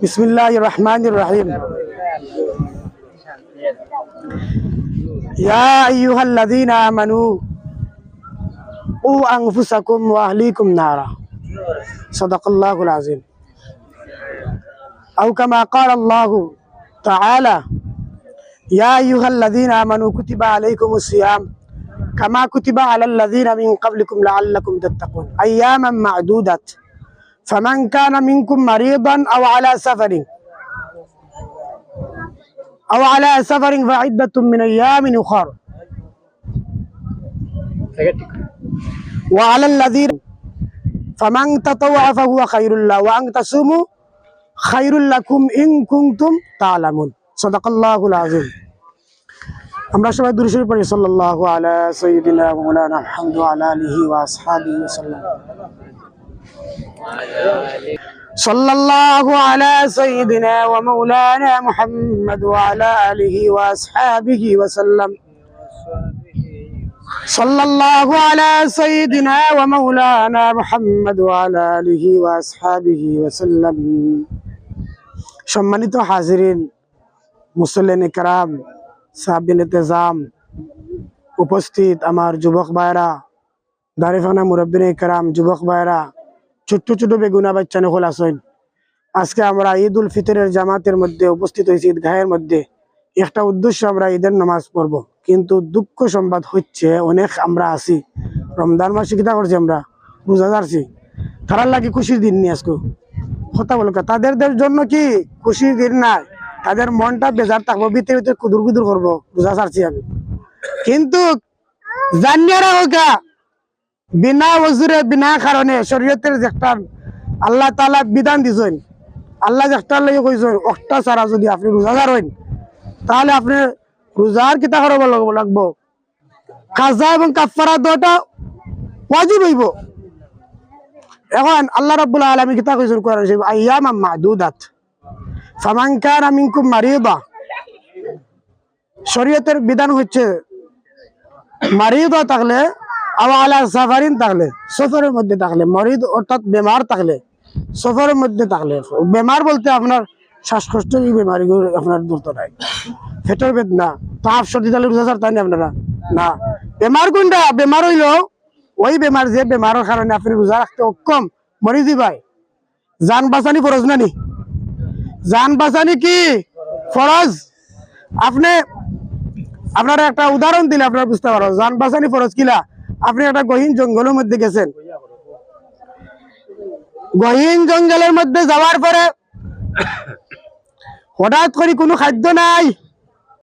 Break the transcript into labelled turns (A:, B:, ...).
A: بسم الله الرحمن الرحيم يا أيها الذين آمنوا قوا أنفسكم وأهليكم نارا صدق الله العظيم أو كما قال الله تعالى يا أيها الذين آمنوا كتب عليكم الصيام كما كتب على الذين من قبلكم لعلكم تتقون أياما معدودات فمن كان منكم مريضا أو على سفر أو على سفر فعدة من أيام أخر وعلى الذين فمن تطوع فهو خير له وأن تصوموا خير لكم إن كنتم تعلمون صدق الله العظيم আমরা সবাই দুরুশরীফ পড়ি সাল্লাল্লাহু আলা সাইয়্যিদিনা ওয়া মাওলানা মুহাম্মদ ওয়া আলা আলিহি ওয়া আসহাবিহি ওয়া সাল্লাম সাল্লাল্লাহু আলা সাইয়্যিদিনা ওয়া মাওলানা মুহাম্মদ ওয়া আলা আলিহি ওয়া আসহাবিহি ওয়া সাল্লাম সাল্লাল্লাহু আলা সাইয়্যিদিনা ওয়া মাওলানা মুহাম্মদ ওয়া আলা আলিহি ওয়া আসহাবিহি ওয়া সাল্লাম সম্মানিত হাজিরিন মুসল্লিন کرام সাবিন তেজাম উপস্থিত আমার যুবক ভাইরা দারিফানা মুরব্বিন کرام যুবক ভাইরা ছোট্ট ছোট বেগুনা বাচ্চা নকল আসেন আজকে আমরা ঈদ উল ফিতরের জামাতের মধ্যে উপস্থিত হয়েছি, ঈদগাহের মধ্যে। একটা উদ্দেশ্য আমরা ঈদের নামাজ পড়ব, কিন্তু দুঃখ সংবাদ হচ্ছে অনেক আমরা আছি। রমজান মাসে কিতা করছি আমরা? রোজা ধরছি তারার লাগে খুশির দিন নিয়ে আজকে কথা বলো তাদের জন্য কি খুশির দিন নাই? তাদের মনটা বেজার থাকব, ভিতরে ভিতরে কুদুর কুদুর করব। রোজা ছাড়ছি আমি। কিন্তু জানিয়ারা হোকা বিনা ওজুরে বিনা কারণে শরীয়তের একটা আল্লাহ তালা বিধান দিছেন, আল্লাহ একটা লাগে কইছেন অষ্টা ছাড়া যদি আপনি রোজাদার হইন তাহলে আপনি রোজার কিতা করব লাগবো কাজা এবং কাফারা দেওয়াটা ওয়াজিব হইব। এখন আল্লাহ রাব্বুল আলামিন কিতা কইছেন কোরআন শরীফ? আইয়ামাম মাদুদাত। ফামান কানা মিনকুম মারিদা। শরীয়তের বিধান হচ্ছে মারিদা থাকলে থাকলে সফরের মধ্যে থাকলে, মরিদ অর্থাৎ বেমার থাকলে সফরের মধ্যে থাকলে, বেমার বলতে আপনার শ্বাসকষ্ট এই আপনার দূরত নাই। পেটের বেদনা, তাপ, সর্দি তাহলে হয় না আপনারা। না। বেমার কোনটা? বেমার হইল, ওই বেমার যে বেমারের কারণে আপনি রোজা রাখতে অক্ষম দিবাই জান বাঁচানি ফরজ নানি? জান বাঁচানি কি? ফরজ। আপনি, আপনার একটা উদাহরণ দিলে আপনার বুঝতে পারো, যান বাঁচানি ফরজ কিলা? আপনি একটা গহীন জঙ্গলের মধ্যে গেছেন। গহীন জঙ্গলের মধ্যে যাওয়ার পরে হঠাৎ করে কোনো খাদ্য নাই।